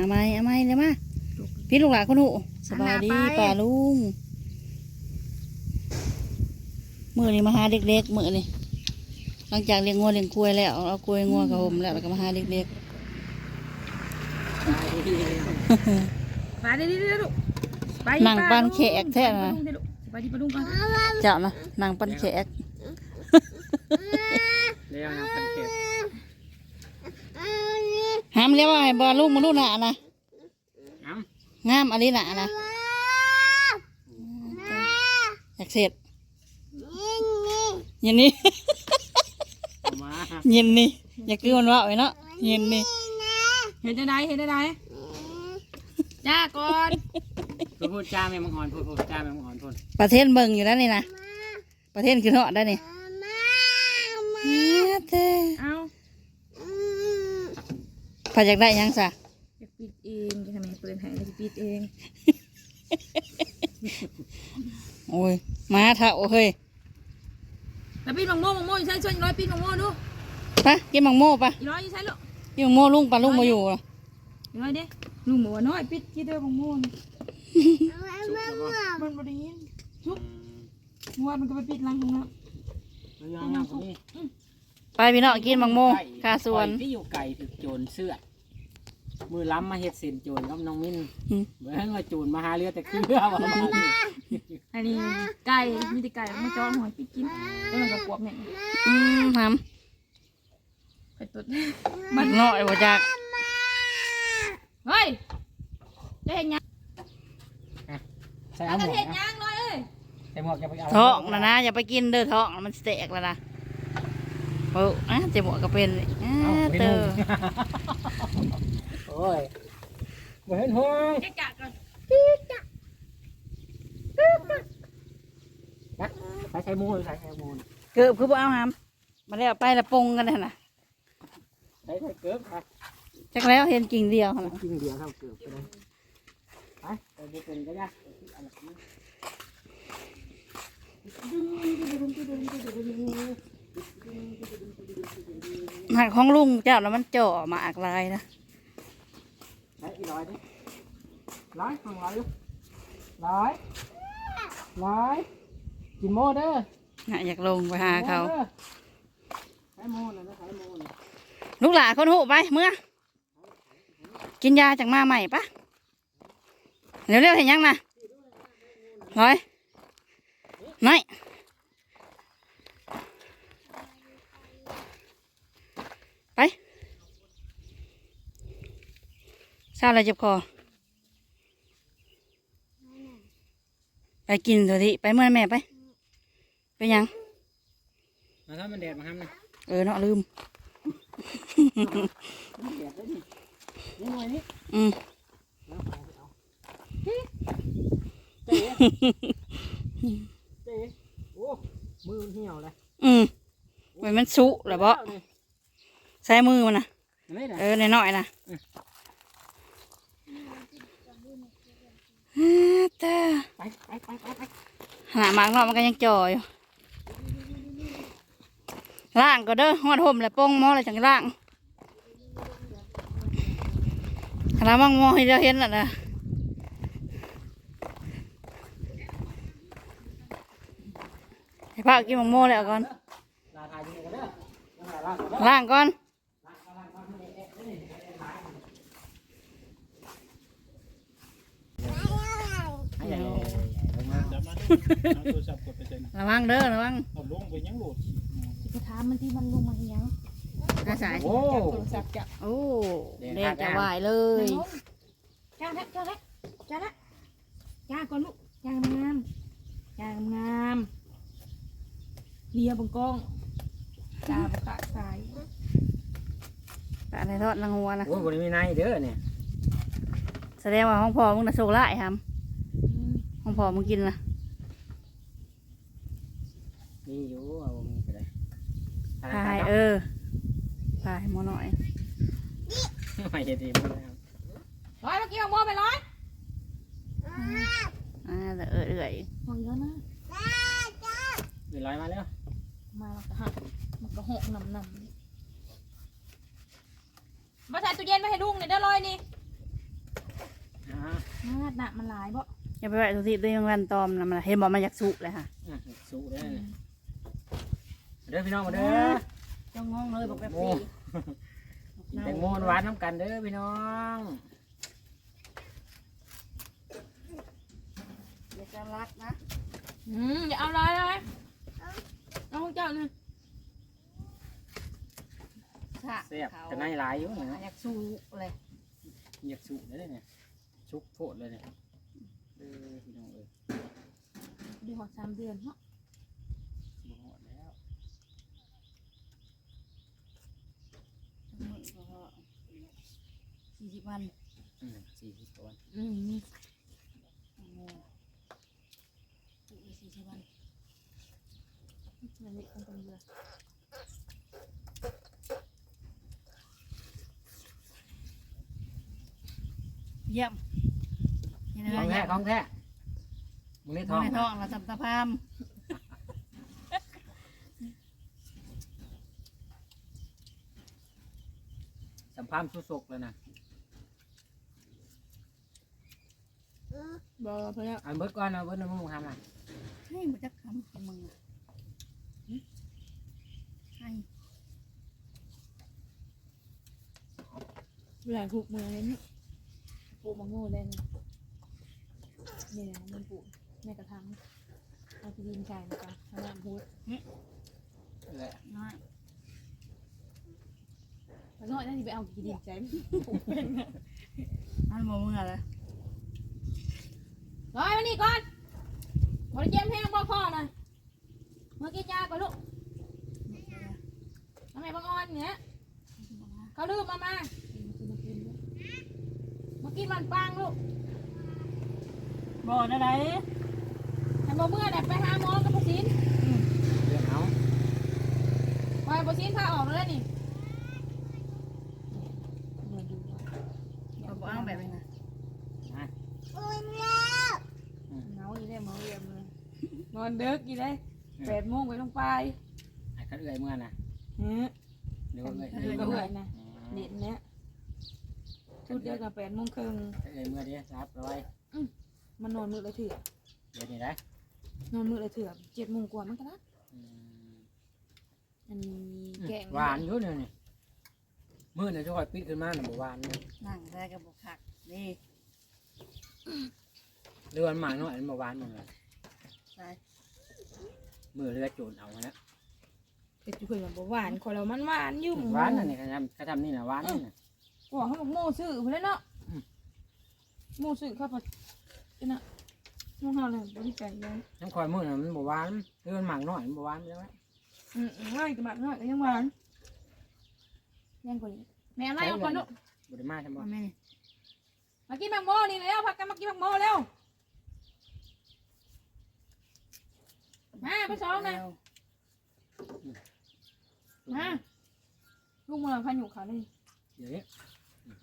เอาไหมเอาไหมเลยมาพี่ลูกหลานคนหูสบายดีป่าลุงมือนี้มาหาเด็กๆมือนี่หลังจากเลี้ยงงัวเลี้ยงกล้วยแล้วเอากล้วยงัวกับผมแล้วแล้วก็มาหาเด็กมาดิดิดิลูกไปๆนั่งปั้นแขกแท้นะไปดิปลาดุงก่อนเจ้านะนั่งปั้นแขกเรียกน้ำพันเข็บ ห้ามเรียกว่าให้บอลลูกมาลูกหนานะน้งามอะไรหนานะอยากเสร็จเย็นนี้ำเอามาเย็นนี่อยากคือมันว่าไว้เนาะเย็นนี่เห็นได้ไหนเห็นได้ไหนจ้าก่อนพูดพูดจ้าแม่มังอ่อนพูดพูดจ้าแม่มังอ่อนพูดประเทศเบิ่งอยู่แล้วนี่นะประเทศคือเหาะได้นี่เต้เอา พออยากได้หยังซะจะปิดเองจะทำไมเปิดให้จะปิดเองโอ้ยมาเถอะโอ้เฮ้ยแต่ปิดมังโม่มังโม่อยู่ใช่ช่วยร้อยปิดมังโม่ดูไปกินมังโม่ปะอีร้อยอยู่ใช่ลูกกินมังโม่ลุงปะลุงมาอยู่เหรออีร้อยเด้ลุงบอกว่าน้อยปิดกี่เด้อมังโม่นี่ชุบแล้วก็มันบริยินชุบงวดมันก็ไปปิดรังของเราเรื่องน้ำคนนี้ไปพี่น้องกินมังโม่คาสวน ที่อยู่ไก่ถึกโจรเสื้อ มือล้ำมาเฮ็ดเส้นโจรกับน้องมิ้นอืม เบิ้งว่าโจรมาหาเรือแต่คือเรือว่ามานี่อันนี้ไก่มีแต่ไก่มาจ้องหอยปิดกินแล้วมันก็กวบเนี่ยอืมทไปตุดำมันน้อยบ่จักเฮ้ยจะเห็นยังใส่แล้เอาวหมก็วกเห็นนะยังร้อยเอ้ยใส่หมวกอย่าไปเอาท้องนะนะอย่าไปกินเด้อท้องมันแตกแล้วนะโอ้อะเจ็บหัวก็เป็นอ่าเอาไม่เตอนุ่งโอ้ยบ่เห็นห้องจะกะก่อนใส่ใส่หมูใส่ใส่หมูเกือบคือบ่เอาหามมาแล้วไปละปงกันนะใส่ใส่เกือบไปจักแล้วเห็นกิ่งเดียวหั่นน่ะกินเดียวเท่าเกือบไปเลยไปไปดูเป็นก็ยากอะไรนี่หักของลุงเจ้าแล้วมันเจ่อหมากลายนะ ใส่อีร้อยดิร้อยฟังร้อยอยู่ร้อยร้อยกินโม่เด้อน่ะอยากลงไปหาเขาโม่ด้อใช้โม่นะใช้โม่นะลูกหลานคนหูไปเมื่อ กินยาจากมาใหม่ปะเร็วๆเห็นยังนะร้อยน้อย เศร้าอะไรเจ็บคอไปกินเถอะทีไปเมื่อแม่ไป ไปยังมาถ้ามันแดดมาทำนะเออเนาะลืม มันแดดได้ดินี่หน่อยนี่อืมเอาเอาเอาเจ๊เจ๊โอ้มือมันเหี่ยวเลยอืมไว้มันสุเหรอบ่ใช้มือมันนะไม่ได้เออหน่อยๆนะฮ่าตาไปไปไปไปไปหน้ามากเนาะมันก็ยังจ่ออยู่ล่างก็เด้อหอดห่มแล้วโป้งหม้ออะไรจังล่างขนาดมังหม้อให้เราเห็นน่ะนะให้พากินมังโม่แล้วก่อนลาทายยังไงกันเด้อยังไงล่ะกันเด้อ เอาโทรศัพท์กดไปใส่นะระวังเด้อระวังเอาลงไปยังโหลดจะถามมันที่มันลงมาอีกยังอาสายโอ้โทรศัพท์จับโอ้เด็กจะไหวเลยจ้าแล้วจ้าแล้วจ้าแล้วจ้าก่อนลูกจ้างามจ้างามเลียบังกล้องจ้าบกะสายปะในทอดนางหัวนะโหบริมีนายเด้อเนี่ยแสดงว่าห้องพ่อมึงน่ะโชคร้ายครับห้องพ่อมึงกินนะ มีอยู่เอามีก็ได้ พาย เออพายหมอหน่อยไม่เห็นดีมั้งแล้วร้อยเมื่อกี้เอาโม่ไปร้อยอ่าแต่เออเอื่อยห่วงเยอะนะเดี๋ยวลอยมาแล้วมาแล้วก็หักมันก็หกนำนำมาใส่ตู้เย็นมาให้ลุงเนี่อยเด้อร้อยนี่มาดหนักมันหลายบ่อย่าไปไหวทุกทีด้วยวันตอมนะมันเห็นบอกมันอยากสุเลยค่ะอะสู้ได้เนี่ยเด้อพี่น้องมาเด้อ จ้องงงเลยบอกแบบโอ้นี้แตงโมหวานน้ำกันเด้อพี่น้องเดี๋ยวจะรักนะอืมอย่าเอาหลายเลยเอาของเจ้านี่ค่ะแซ่บแต่ในหลายอยู่เขานะอยากสู้เลยอยากสู้เลยเนี่ยชุกโพดเลยเนี่ยเออพี่น้องเอ้ย ดีหอดสามเดือนเนาะ บ่ฮอดแล้ว สี่สิบวันอืมสี่สิบกว่าวันอืมสี่สิบวันนั่นแหละคนเป็นเดือนเยี่ยมนี่นะของแท้เยี่ยมของแท้มึงได้ทท้อองงในนะท้องเราทำตะพามสัมภาษณ์สุสกเลยนะ บ่เพื่อนอันเบิดก่อนเอาเบิดน้ำมึงทำอะให้มาจักคำของมึงอะหึให้เวลาถูกมือเลยนี่ปลูกมะงูเลยนี่นี่แหละมันปลูกในกระถางเอาที่ดินใส่นะคะทำงานพูดเลยน้อยมันน้อยน่าจะไปเอาที่ดินใส่ปลูกเป็นไงมันบ่มึงอะไรร้อยมานี่ก่อนบริเจมแห้งบ่คอนะมากินยาก่อนลูกทำไมบางอ่อนเนี่ยเขาลืมมามามากินมันปังลูกบ่ได้ไรแต่บ่เมื่อเนี่ยไปหาหมอกับประสินเรื่องเอาไปประสินพาออกเลยนี่ บ่บ่เอาแบบนี้นะ เงาอีเลยเมาเยี่ยมเลยน อนเด็กอีเลยแปดโมงไปลงไปไอ้คัดเอื่อยเมื่อนะเฮ้ยเดี๋ยวเอื่อยเด็เอื่อยกเมื่เอื่ออยนะเด็ดเนี้ยชุดเดียวกับแปดโมงครึ่งเอื่อยเมื่อเดียวรับร้อยมันนอนมือละเถื่อเดี๋ยวนี้ได้นอนมือละเถื่อเจ็ดโมงกว่ามันก็นัดอืมอันนี้แกงหวานอยู่เนี่ยนี่มือเนี่ยจะคอยปิดขึ้นมาหน่ะบ่หวานเนี่ยนั่งได้กับบ่คักนี่เรือมันหมากน้อยมันบ่หวานมันเลยใช่ มือเรือโจนเอามาแล้วแต่จุ่ยมันบ่หวานคนเรามันหวานอยู่หวานนั่นนี่กระทำกระทำนี่นะหวานนี่นะบอกให้บอกโม่ซื้อไปแล้วเนาะอืมโม่ซื้อข้าวผัดนี่นะโม่ห่อเลยบริการเลยน้ำคอยมือน่ะมันบ่หวานเรือมันหมากน้อยมันบ่หวานใช่ไหมอืมง่ายกับแบบง่ายก็ยังหวานยังกว่านี้แม่อะไรเอาก่อนลูกบ่ได้มาใช่ไหมบ่แม่นี่มากินแมงโม่นี่แล้วพักกันมากินแมงโม่แล้ว มาไปซ้อมนะแล้วมาลูกมือพันอยู่ขาเลยเดี๋ยวนี้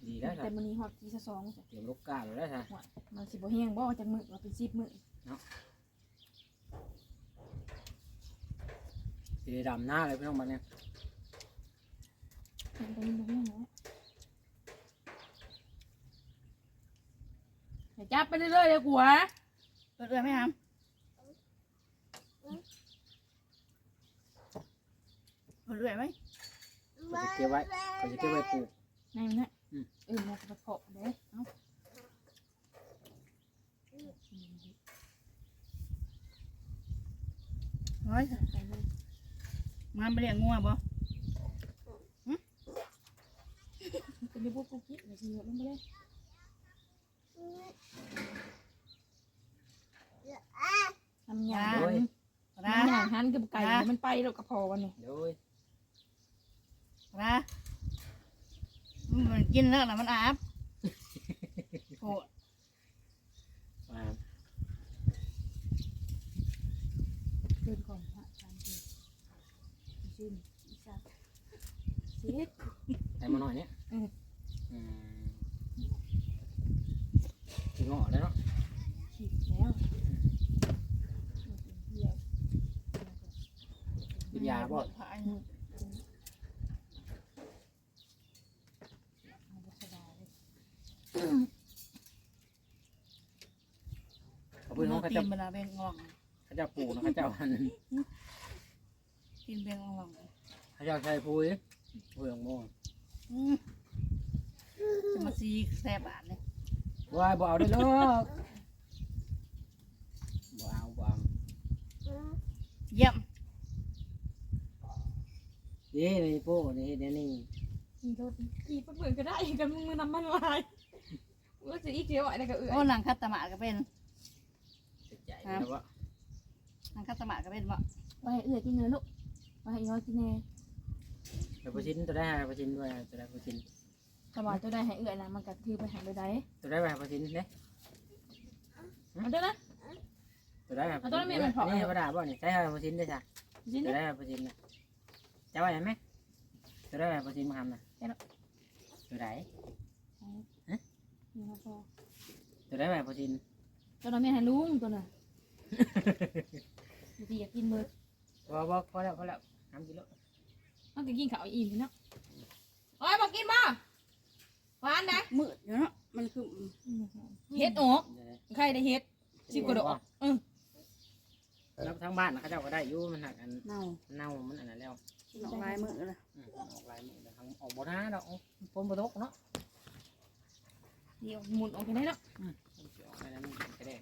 ดีแล้วแต่มันนี้ฮอตทีสะสองเตรียมลูกกาแล้วใช่มันสิบ่แห้งบ่จากมือว่าเป็นสิบมือสีดำหน้าเลยพี่น้องมันเนี่ยมันเป็นบ่แห้งแล้วอย่าจับไปเรื่อยๆเลยกูฮะเปิดเอื้อไหมครั บเปิดเอื้อไหมเขาจะเก็บไว้เขาจะเก็บไว้ปลูก ในมันนะอืม เออมาจะเพาะเด้เอ้าร้อยใส่เลยมันไปเลี้ยงงัวบ่เป็นที่พวกกูคิดเดี๋ยวสิโยนลงไปเลยทำยาโอ้ยนะทำยาหันกับไก่เดี๋ยวมันไปแล้วก็พอกันนี่โดย นะมันกินแล้วนะมันอาบโอ้มาเดินก่อนพระอาจารย์คือชื่นอีสัตว์เสียดใส่มาหน่อยเนี่ยอืมอืมถึงเหงาะแล้วเนาะฉีดแล้วเดียวกินยาบ่พาย เอาไปสบายเลย ปืนของ เขาตีเจะนเวลาเบ่งอ่องเขาเจะปลูกนะเขาเจะหันตีนเบ่งอ่องเขาเจะใช้ปุ๋ยปุ๋ยของโม่อืมจะมาซีแซ่บาทเลยว้ายบ่เอาได้หรอกบ่เอาบ่เอาเยี่ยมเด้นี่โป้นี่เดี๋ยวนี้ขี่รถขี่ไปเบิ่งก็ได้กันมึงมือนำมันลายมึงก็จะอีกเดียวอะไรก็เอื่อโอ้หนังคัตตะหมาดก็เป็น ติดใจนะว่าหนังคัตตะหมาดก็เป็นบ่ไปให้เอื่อยกินเลยลูกไปให้ย้อยกินแน่แต่ปชิ้นตัวได้ปชิ้นด้วยตัวได้ปชิ้นสบายตัวได้ให้เอื่อยนะมันก็คือไปหาโดยใดตัวได้ปชิ้นเนี่ยเอาเด้อนะ ตัวได้ปเอาตัวนั้นมีมันเผานี่ธรรมดาบ่นี่ใช้ปชิ้นได้จ้ะชิ้นตัวนี้ได้ปชิ้นนะจะว่าอย่างไหมตัวได้ปชิ้นมาทำนะตัวไหนนี่มาพอตัวได้ปชิ้นตัวนั้นไม่ให้ลุงตัวน่ะ บางทีอยากกินเบิดบ่บ่พอแล้วพอแล้วทำกิโลมันก็กินข้าวอิ่มเนาะโอ้ยบอกกินบ่หวานนะมืดอยู่เนาะมันคือเฮ็ดออกใครได้เฮ็ดสิบกว่าดอกเออแล้วทั้งบ้านเขาเจ้าก็ได้อยู่มันหักอันเน่าเน่ามันอันนั้นแล้วหนอกลายมือเลยอืมออกลายมือแล้วทั้งออกบ่หน้าดอกฝนบ่ตกเนาะเดี๋ยวหมุนออกไปได้เนาะออกไปแล้วมันกระแดง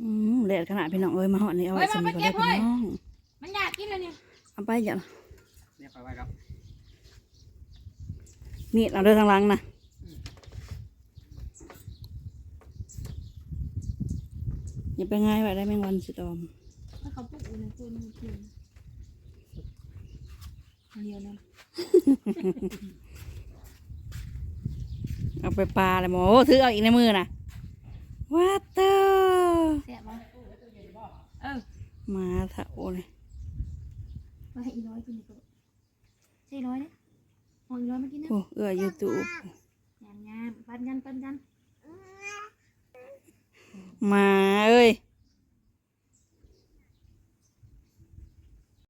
อืมแดดขนาดพี่น้องเอ้ยมาหอดนี่เอาไว้สำหรับพี่น้องมันอยากกินเลยเนี่ยเอาไปอย่าเนี่ยคอยไว้ครับมีดเอาเด้อทางหลังนะอย่าไปง่ายไว้ได้แมงวันสิตอมถ้าเขาปลูกอยู่ในตัวมันกินเดียวนั้นเอาไปปลาเลยหมอโอ้ถือเอาอีกในมือนะ วัตเตอร์แซ่บบ่เออมาถ้าโอ้ยมาให้อีน้อยกินดีกว่าใช่น้อยเนี่ยมองอีน้อยมากินนะโอ้เอื้อยูทูบงามงามปันกันปันกันมาเอ้ย